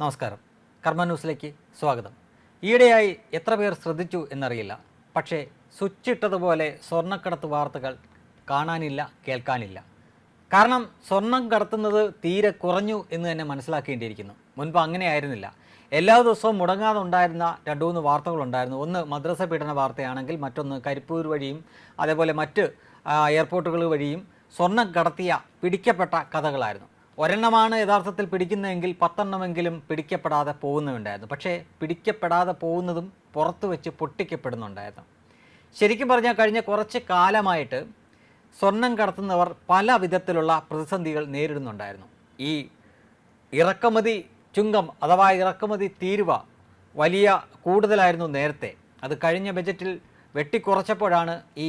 നമസ്കാരം. കർമ്മ ന്യൂസിലേക്ക് സ്വാഗതം. ഈയിടെയായി എത്ര പേർ ശ്രദ്ധിച്ചു എന്നറിയില്ല. പക്ഷേ സ്വിച്ചിട്ടതുപോലെ സ്വർണക്കടത്ത് വാർത്തകൾ കാണാനില്ല കേൾക്കാനില്ല. കാരണം സ്വർണം കടത്തുന്നത് തീരെ കുറഞ്ഞു എന്ന് തന്നെ മനസ്സിലാക്കേണ്ടിയിരിക്കുന്നു. മുൻപ് അങ്ങനെയായിരുന്നില്ല. എല്ലാ ദിവസവും മുടങ്ങാതെ ഉണ്ടായിരുന്ന രണ്ടു മൂന്ന് വാർത്തകളുണ്ടായിരുന്നു. ഒന്ന് മദ്രസ പീഡന വാർത്തയാണെങ്കിൽ മറ്റൊന്ന് കരിപ്പൂർ വഴിയും അതേപോലെ മറ്റ് എയർപോർട്ടുകൾ വഴിയും സ്വർണം കടത്തിയ പിടിക്കപ്പെട്ട കഥകളായിരുന്നു. ഒരെണ്ണമാണ് യഥാർത്ഥത്തിൽ പിടിക്കുന്നതെങ്കിൽ പത്തെണ്ണമെങ്കിലും പിടിക്കപ്പെടാതെ പോകുന്നുണ്ടായിരുന്നു. പക്ഷേ പിടിക്കപ്പെടാതെ പോകുന്നതും പുറത്തു വെച്ച് പൊട്ടിക്കപ്പെടുന്നുണ്ടായിരുന്നു. ശരിക്കും പറഞ്ഞാൽ കഴിഞ്ഞ കുറച്ച് കാലമായിട്ട് സ്വർണം കടത്തുന്നവർ പല വിധത്തിലുള്ള പ്രതിസന്ധികൾ നേരിടുന്നുണ്ടായിരുന്നു. ഈ ഇറക്കുമതി ചുങ്കം അഥവാ ഇറക്കുമതി തീരുവ വലിയ കൂടുതലായിരുന്നു നേരത്തെ. അത് കഴിഞ്ഞ ബജറ്റിൽ വെട്ടിക്കുറച്ചപ്പോഴാണ് ഈ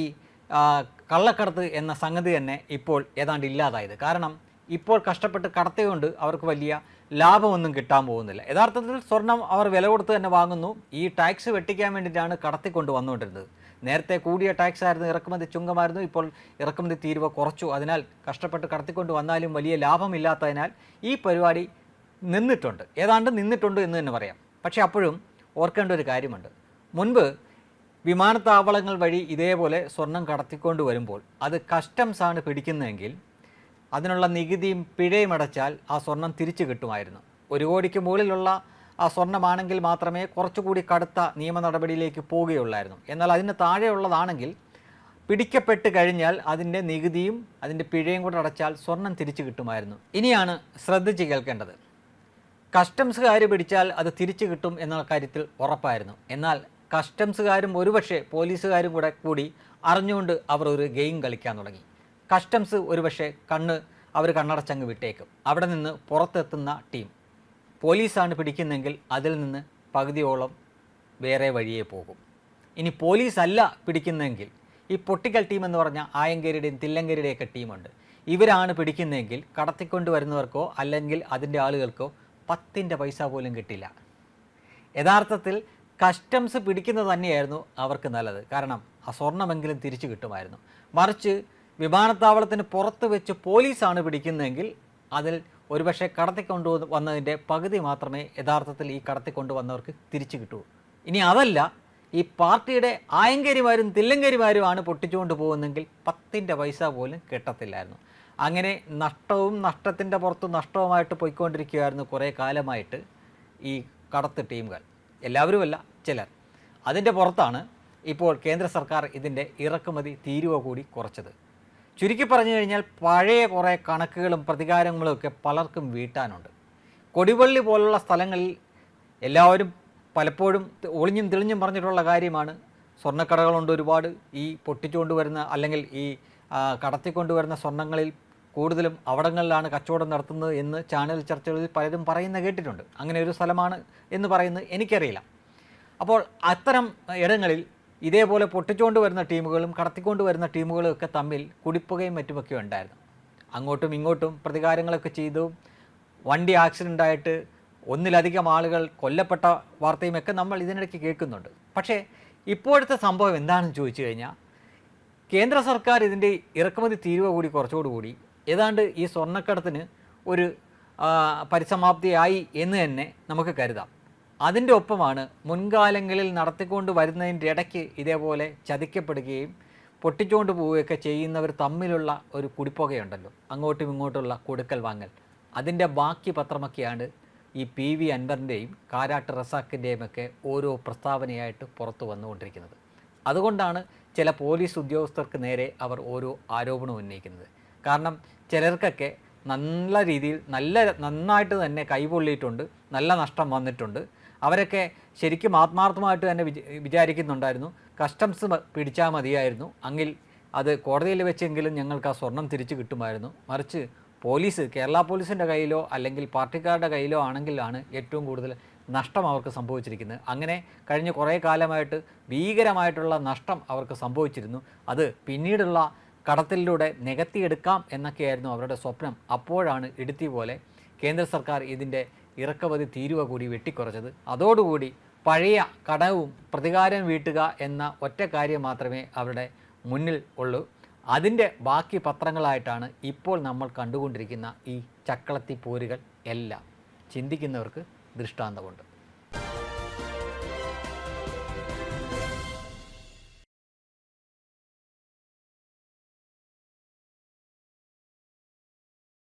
കള്ളക്കടത്ത് എന്ന സംഗതി തന്നെ ഇപ്പോൾ ഏതാണ്ട് ഇല്ലാതായത്. കാരണം ഇപ്പോൾ കഷ്ടപ്പെട്ട് കടത്തിയുകൊണ്ട് അവർക്ക് വലിയ ലാഭമൊന്നും കിട്ടാൻ പോകുന്നില്ല. യഥാർത്ഥത്തിൽ സ്വർണം അവർ വില കൊടുത്ത് തന്നെ വാങ്ങുന്നു. ഈ ടാക്സ് വെട്ടിക്കാൻ വേണ്ടിയിട്ടാണ് കടത്തിക്കൊണ്ട് വന്നുകൊണ്ടിരുന്നത്. നേരത്തെ കൂടിയ ടാക്സ് ആയിരുന്നു ഇറക്കുമതി ചുങ്കമായിരുന്നു. ഇപ്പോൾ ഇറക്കുമതി തീരുവ കുറച്ചു. അതിനാൽ കഷ്ടപ്പെട്ട് കടത്തിക്കൊണ്ട് വന്നാലും വലിയ ലാഭമില്ലാത്തതിനാൽ ഈ പരിപാടി നിന്നിട്ടുണ്ട്. ഏതാണ്ട് നിന്നിട്ടുണ്ട് എന്ന് തന്നെ പറയാം. പക്ഷേ അപ്പോഴും ഓർക്കേണ്ട ഒരു കാര്യമുണ്ട്. മുൻപ് വിമാനത്താവളങ്ങൾ വഴി ഇതേപോലെ സ്വർണം കടത്തിക്കൊണ്ട് വരുമ്പോൾ അത് കസ്റ്റംസ് ആണ് പിടിക്കുന്നതെങ്കിൽ അതിനുള്ള നികുതിയും പിഴയും അടച്ചാൽ ആ സ്വർണം തിരിച്ചു കിട്ടുമായിരുന്നു. ഒരു കോടിക്ക് മുകളിലുള്ള ആ സ്വർണമാണെങ്കിൽ മാത്രമേ കുറച്ചുകൂടി കടുത്ത നിയമ നടപടിയിലേക്ക് പോവുകയുള്ളായിരുന്നു. എന്നാൽ അതിന് താഴെയുള്ളതാണെങ്കിൽ പിടിക്കപ്പെട്ട് കഴിഞ്ഞാൽ അതിന്റെ നികുതിയും അതിന്റെ പിഴയും കൂടെ അടച്ചാൽ സ്വർണം തിരിച്ചു കിട്ടുമായിരുന്നു. ഇനിയാണ് ശ്രദ്ധിച്ച് കേൾക്കേണ്ടത്. കസ്റ്റംസുകാർ പിടിച്ചാൽ അത് തിരിച്ചു കിട്ടും എന്ന കാര്യത്തിൽ ഉറപ്പായിരുന്നു. എന്നാൽ കസ്റ്റംസുകാരും ഒരുപക്ഷെ പോലീസുകാരും കൂടെ കൂടി അറിഞ്ഞുകൊണ്ട് അവർ ഒരു ഗെയിം കളിക്കാൻ തുടങ്ങി. കസ്റ്റംസ് ഒരുപക്ഷെ കണ്ണ് അവർ കണ്ണടച്ചങ്ങ് വിട്ടേക്കും. അവിടെ നിന്ന് പുറത്തെത്തുന്ന ടീം. പോലീസാണ് പിടിക്കുന്നെങ്കിൽ അതിൽ നിന്ന് പകുതിയോളം വേറെ വഴിയേ പോകും. ഇനി പോലീസ് അല്ല പിടിക്കുന്നതെങ്കിൽ ഈ പൊട്ടിക്കൽ ടീം എന്ന് പറഞ്ഞ ആയങ്കരിയുടെയും തില്ലങ്കരിയുടെയൊക്കെ ടീമുണ്ട്. ഇവരാണ് പിടിക്കുന്നതെങ്കിൽ കടത്തിക്കൊണ്ട് വരുന്നവർക്കോ അല്ലെങ്കിൽ അതിന്റെ ആളുകൾക്കോ പത്തിന്റെ പൈസ പോലും കിട്ടില്ല. യഥാർത്ഥത്തിൽ കസ്റ്റംസ് പിടിക്കുന്നത് തന്നെയായിരുന്നു അവർക്ക് നല്ലത്. കാരണം ആ സ്വർണമെങ്കിലും തിരിച്ചു കിട്ടുമായിരുന്നു. മറിച്ച് വിമാനത്താവളത്തിന് പുറത്ത് വെച്ച് പോലീസാണ് പിടിക്കുന്നതെങ്കിൽ അതിൽ ഒരുപക്ഷെ കടത്തിക്കൊണ്ടു വന്നതിന്റെ പകുതി മാത്രമേ യഥാർത്ഥത്തിൽ ഈ കടത്തിക്കൊണ്ടുവന്നവർക്ക് തിരിച്ചു കിട്ടൂ. ഇനി അതല്ല ഈ പാർട്ടിയുടെ ആയങ്കരിമാരും തില്ലങ്കരിമാരുമാണ് പൊട്ടിച്ചുകൊണ്ട് പോകുന്നെങ്കിൽ പത്തിന്റെ പൈസ പോലും കിട്ടത്തില്ലായിരുന്നു. അങ്ങനെ നഷ്ടവും നഷ്ടത്തിന്റെ പുറത്ത് നഷ്ടവുമായിട്ട് പോയിക്കൊണ്ടിരിക്കുകയായിരുന്നു കുറേ കാലമായിട്ട് ഈ കടത്ത് ടീമുകൾ. എല്ലാവരുമല്ല ചിലർ. അതിന്റെ പുറത്താണ് ഇപ്പോൾ കേന്ദ്ര സർക്കാർ ഇതിന്റെ ഇറക്കുമതി തീരുവ കൂടി കുറച്ചത്. ചുരുക്കി പറഞ്ഞു കഴിഞ്ഞാൽ പഴയ കുറേ കണക്കുകളും പ്രതികാരങ്ങളും ഒക്കെ പലർക്കും വീട്ടാനുണ്ട്. കൊടിവള്ളി പോലുള്ള സ്ഥലങ്ങളിൽ എല്ലാവരും പലപ്പോഴും ഒളിഞ്ഞും തെളിഞ്ഞും പറഞ്ഞിട്ടുള്ള കാര്യമാണ്. സ്വർണക്കടകളുണ്ട് ഒരുപാട്. ഈ പൊട്ടിച്ചുകൊണ്ട് വരുന്ന അല്ലെങ്കിൽ ഈ കടത്തിക്കൊണ്ടുവരുന്ന സ്വർണങ്ങളിൽ കൂടുതലും അവിടങ്ങളിലാണ് കച്ചവടം നടത്തുന്നത് എന്ന് ചാനൽ ചർച്ചകളിൽ പലരും പറയുന്ന കേട്ടിട്ടുണ്ട്. അങ്ങനെ ഒരു സ്ഥലമാണ് എന്ന് പറയുന്നത് എനിക്കറിയില്ല. അപ്പോൾ അത്തരം ഇടങ്ങളിൽ ഇതേപോലെ പൊട്ടിച്ചുകൊണ്ട് വരുന്ന ടീമുകളും കടത്തിക്കൊണ്ട് വരുന്ന ടീമുകളും ഒക്കെ തമ്മിൽ കുടിപ്പുകയും മറ്റുമൊക്കെ ഉണ്ടായിരുന്നു. അങ്ങോട്ടും ഇങ്ങോട്ടും പ്രതികാരങ്ങളൊക്കെ ചെയ്തു. വണ്ടി ആക്സിഡന്റ് ആയിട്ട് ഒന്നിലധികം ആളുകൾ കൊല്ലപ്പെട്ട വാർത്തയും ഒക്കെ നമ്മൾ ഇതിനിടയ്ക്ക് കേൾക്കുന്നുണ്ട്. പക്ഷേ ഇപ്പോഴത്തെ സംഭവം എന്താണെന്ന് ചോദിച്ചു കഴിഞ്ഞാൽ കേന്ദ്ര സർക്കാർ ഇതിന്റെ ഇറക്കുമതി തീരുവ കൂടി കുറച്ചുകൂടി ഏതാണ്ട് ഈ സ്വർണക്കടത്തിന് ഒരു പരിസമാപ്തിയായി എന്ന് തന്നെ നമുക്ക് കരുതാം. അതിന്റെ ഒപ്പമാണ് മുൻകാലങ്ങളിൽ നടത്തിക്കൊണ്ട് വരുന്നതിന്റെ ഇടയ്ക്ക് ഇതേപോലെ ചതിക്കപ്പെടുകയും പൊട്ടിച്ചുകൊണ്ട് പോവുകയൊക്കെ ചെയ്യുന്നവർ തമ്മിലുള്ള ഒരു കുടിപ്പുകയുണ്ടല്ലോ. അങ്ങോട്ടും ഇങ്ങോട്ടുള്ള കൊടുക്കൽ വാങ്ങൽ. അതിന്റെ ബാക്കി പത്രമൊക്കെയാണ് ഈ പി വി അൻവറിന്റെയും കാരാട്ട് റസാക്കിന്റെയും ഒക്കെ ഓരോ പ്രസ്താവനയായിട്ട് പുറത്തു വന്നുകൊണ്ടിരിക്കുന്നത്. അതുകൊണ്ടാണ് ചില പോലീസ് ഉദ്യോഗസ്ഥർക്ക് നേരെ അവർ ഓരോ ആരോപണം ഉന്നയിക്കുന്നത്. കാരണം ചിലർക്കൊക്കെ നല്ല രീതിയിൽ നല്ല നന്നായിട്ട് തന്നെ കൈപൊള്ളിയിട്ടുണ്ട് നല്ല നഷ്ടം വന്നിട്ടുണ്ട്. അവരൊക്കെ ശരിക്കും ആത്മാർത്ഥമായിട്ട് തന്നെ വിചാരിക്കുന്നുണ്ടായിരുന്നു. കസ്റ്റംസ് പിടിച്ചാൽ മതിയായിരുന്നു. അങ്ങിൽ അത് കോടതിയിൽ വെച്ചെങ്കിലും ഞങ്ങൾക്ക് ആ സ്വർണം തിരിച്ചു കിട്ടുമായിരുന്നു. മറിച്ച് പോലീസ് കേരള പോലീസിന്റെ കയ്യിലോ അല്ലെങ്കിൽ പാർട്ടിക്കാരുടെ കയ്യിലോ ആണെങ്കിലാണ് ഏറ്റവും കൂടുതൽ നഷ്ടം അവർക്ക് സംഭവിച്ചിരിക്കുന്നത്. അങ്ങനെ കഴിഞ്ഞ കുറേ കാലമായിട്ട് ഭീകരമായിട്ടുള്ള നഷ്ടം അവർക്ക് സംഭവിച്ചിരുന്നു. അത് പിന്നീടുള്ള കടത്തിലൂടെ നികത്തിയെടുക്കാം എന്നൊക്കെയായിരുന്നു അവരുടെ സ്വപ്നം. അപ്പോഴാണ് ഇടുത്തി പോലെ കേന്ദ്ര സർക്കാർ ഇതിന്റെ ഇറക്കുമതി തീരുവ കൂടി വെട്ടിക്കുറച്ചത്. അതോടുകൂടി പഴയ കടവും പ്രതികാരം വീട്ടുക എന്ന ഒറ്റ കാര്യം മാത്രമേ അവരുടെ മുന്നിൽ ഉള്ളൂ. അതിന്റെ ബാക്കി പത്രങ്ങളായിട്ടാണ് ഇപ്പോൾ നമ്മൾ കണ്ടുകൊണ്ടിരിക്കുന്ന ഈ ചക്കളത്തി പോരുകൾ എല്ലാം ചിന്തിക്കുന്നവർക്ക് ദൃഷ്ടാന്തമുണ്ട്.